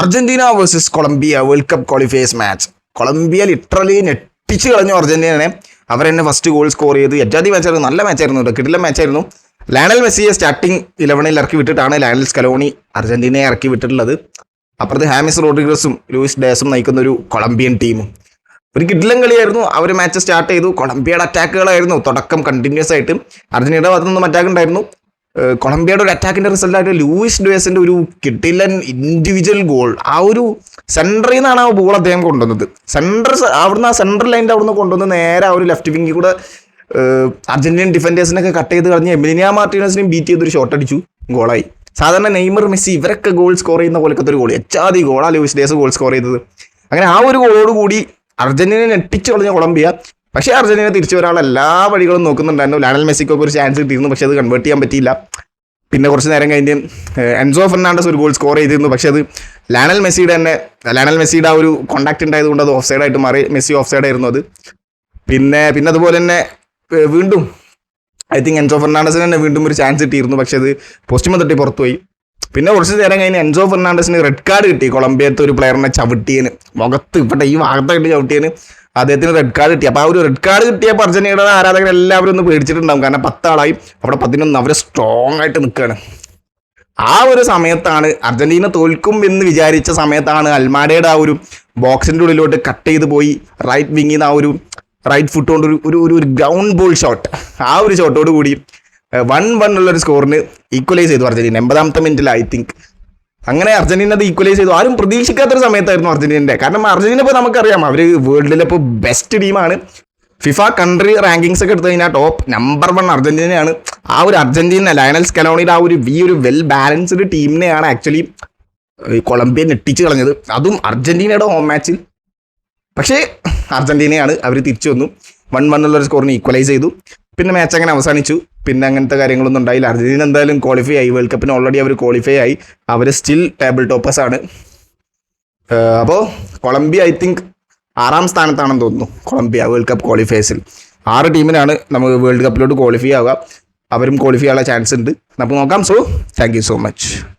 Argentina versus Colombia world cup qualifiers match Colombia literally ഞെട്ടിച്ച് കളഞ്ഞു അർജന്റീനനെ. അവരെന്നെ first goal score ചെയ്ത്. എറ്റാതി മാച്ചായിരുന്നു നല്ല മാച്ചായിരുന്നു കേട്ടോ. കിട്ടില്ല മാച്ചായിരുന്നു ലയണൽ മെസ്സിയെ സ്റ്റാർട്ടിംഗ് ഇലവനിൽ ഇറക്കി വിട്ടിട്ടാണ് ലയണൽ സ്കലോണി അർജന്റീനയെ ഇറക്കി വിട്ടിട്ടുള്ളത്. അപ്പുറത്ത് ഹാമിസ് റോഡ്രിഗസും ലൂയിസ് ഡേസും നയിക്കുന്ന ഒരു കൊളംബിയൻ ടീമും ഒരു കിഡ്ലം കളിയായിരുന്നു. അവർ മാച്ച് സ്റ്റാർട്ട് ചെയ്തു. കൊളംബിയയുടെ അറ്റാക്കുകളായിരുന്നു തുടക്കം കണ്ടിന്യൂസ് ആയിട്ട്. അർജന്റീനയുടെ ഭാഗത്തു നിന്നും അറ്റാക്ക് ഉണ്ടായിരുന്നു. കൊളംബിയയുടെ ഒരു അറ്റാക്കിന്റെ റിസൾട്ടായിട്ട് ലൂയിസ് ഡുവേസിന്റെ ഒരു കിട്ടിലൻ ഇൻഡിവിജ്വൽ ഗോൾ ആ ഒരു സെന്ററിൽ നിന്നാണ് ആ ബോൾ അദ്ദേഹം കൊണ്ടുവന്നത്. സെന്റർ അവിടുന്ന് ആ സെൻട്രൽ ലൈന്റെ അവിടുന്ന് കൊണ്ടുവന്ന് നേരെ ആ ഒരു ലെഫ്റ്റ് വിങ്ങിൽ കൂടെ ഏഹ് അർജന്റീനൻ ഡിഫൻഡേഴ്സിനൊക്കെ കട്ട് ചെയ്ത് കളഞ്ഞ് എമിലിനിയ മാർട്ടീനസിനെയും ബീറ്റ് ചെയ്തൊരു ഷോട്ട് അടിച്ചു. ഗോളായി സാധാരണ നെയ്മർ മെസ്സി ഇവരൊക്കെ ഗോൾ സ്കോർ ചെയ്യുന്ന പോലത്തെ ഒരു ഗോൾ എച്ചാതി ഗോളാണ് ലൂയിസ് ഡേസ് ഗോൾ സ്കോർ ചെയ്തത്. അങ്ങനെ ആ ഒരു ഗോളോട് കൂടി അർജന്റീന ഞെട്ടിച്ചു കളഞ്ഞ കൊളംബിയ പക്ഷേ അർജന്റീന തിരിച്ചു വരാനുള്ള എല്ലാ വഴികളും നോക്കുന്നുണ്ടായിരുന്നു. ലാനൽ മെസ്സിക്കൊക്കെ ഒരു ചാൻസ് കിട്ടിയിരുന്നു പക്ഷേ അത് കൺവേർട്ട് ചെയ്യാൻ പറ്റിയില്ല. പിന്നെ കുറച്ച് നേരം കഴിഞ്ഞ് എൻസോ ഫെർണാണ്ടസ് ഒരു ഗോൾ സ്കോർ ചെയ്തിരുന്നു. പക്ഷേ അത് ലാനൽ മെസ്സിയുടെ തന്നെ ലാനൽ മെസ്സിയുടെ ആ ഒരു കോണ്ടാക്ട് ഉണ്ടായതുകൊണ്ട് അത് ഓഫ് സൈഡായിട്ട് മാറി. മെസ്സി ഓഫ് സൈഡായിരുന്നു അത്. പിന്നെ പിന്നെ അതുപോലെ തന്നെ വീണ്ടും ഐ തിങ്ക് എൻസോ ഫെർണാണ്ടസിന് തന്നെ വീണ്ടും ഒരു ചാൻസ് കിട്ടിയിരുന്നു. പക്ഷേ അത് പോസ്റ്റുമ തട്ടി പുറത്തുപോയി. പിന്നെ കുറച്ച് നേരം കഴിഞ്ഞ് എൻസോ ഫെർണാണ്ടസിന് റെഡ് കാർഡ് കിട്ടി. കൊളംബിയത്തെ ഒരു പ്ലെയറിനെ ചവിട്ടിയതിന്. മുഖത്ത് ഇവിടെ ഈ ഭാഗത്തായിട്ട് ചവിട്ടിയന് അദ്ദേഹത്തിന് റെഡ് കാർഡ് കിട്ടി. അപ്പോൾ ആ ഒരു റെഡ് കാർഡ് കിട്ടിയപ്പോൾ അർജന്റീനയുടെ ആരാധകർ എല്ലാവരും ഒന്ന് പേടിച്ചിട്ടുണ്ടാവും. കാരണം പത്താളായി. അവിടെ പതിനൊന്ന് അവർ സ്ട്രോങ് ആയിട്ട് നിൽക്കുകയാണ് ആ ഒരു സമയത്താണ് അർജന്റീന തോൽക്കും എന്ന് വിചാരിച്ച സമയത്താണ് അൽമാഡയുടെ ആ ഒരു ബോക്സിന്റെ ഉള്ളിലോട്ട് കട്ട് ചെയ്ത് പോയി. റൈറ്റ് വിങ്ങിൽ നിന്ന് ആ ഒരു റൈറ്റ് ഫുട്ട് കൊണ്ട് ഒരു ഒരു ഒരു ഗ്രൗണ്ട് ബോൾ ഷോട്ട് ആ ഒരു ഷോട്ടോട് കൂടി വൺ വൺ ഉള്ള ഒരു സ്കോറിന് ഈക്വലൈസ് ചെയ്തു അർജന്റീന. എൺപതാമത്തെ മിനിറ്റിൽ ഐ തിങ്ക് അങ്ങനെ അർജന്റീന അത് ഈക്വലൈസ് ചെയ്തു. ആരും പ്രതീക്ഷിക്കാത്തൊരു സമയത്തായിരുന്നു അർജന്റീനന്റെ കാരണം അർജന്റീന ഇപ്പോൾ നമുക്കറിയാം അവർ വേൾഡിലെ ഇപ്പോൾ ബെസ്റ്റ് ടീമാണ് ഫിഫ കൺട്രി റാങ്കിങ്സ് ഒക്കെ എടുത്തു കഴിഞ്ഞാൽ ടോപ്പ് നമ്പർ വൺ അർജന്റീനയാണ്. ആ ഒരു അർജന്റീന ലയണൽ സ്കലോണിയുടെ ആ ഒരു ഈ ഒരു വെൽ ബാലൻസ്ഡ് ടീമിനെയാണ് ആക്ച്വലി കൊളംബിയ ഞെട്ടിച്ച് കളഞ്ഞത്. അതും അർജന്റീനയുടെ ഹോം മാച്ചിൽ പക്ഷേ അർജന്റീനയാണ് അവർ തിരിച്ചു വന്നു. വൺ വൺ ഉള്ള സ്കോറിന് ഈക്വലൈസ് ചെയ്തു. പിന്നെ മാച്ച് അങ്ങനെ അവസാനിച്ചു. പിന്നെ അങ്ങനത്തെ കാര്യങ്ങളൊന്നും ഉണ്ടായില്ല. അർജന്റീന എന്തായാലും ക്വാളിഫൈ ആയി. വേൾഡ് കപ്പിന് ഓൾറെഡി അവർ ക്വാളിഫൈ ആയി. അവർ സ്റ്റിൽ ടേബിൾ ടോപ്പേഴ്സ് ആണ്. അപ്പോൾ കൊളംബിയ ഐ തിങ്ക് ആറാം സ്ഥാനത്താണെന്ന് തോന്നുന്നു കൊളംബിയ വേൾഡ് കപ്പ് ക്വാളിഫയേഴ്സിൽ ആറ് ടീമിനാണ് നമുക്ക് വേൾഡ് കപ്പിലോട്ട് ക്വാളിഫൈ ആവുക. അവരും ക്വാളിഫൈ ആവാനുള്ള ചാൻസ് ഉണ്ട്. നമുക്ക് നോക്കാം. So thank so much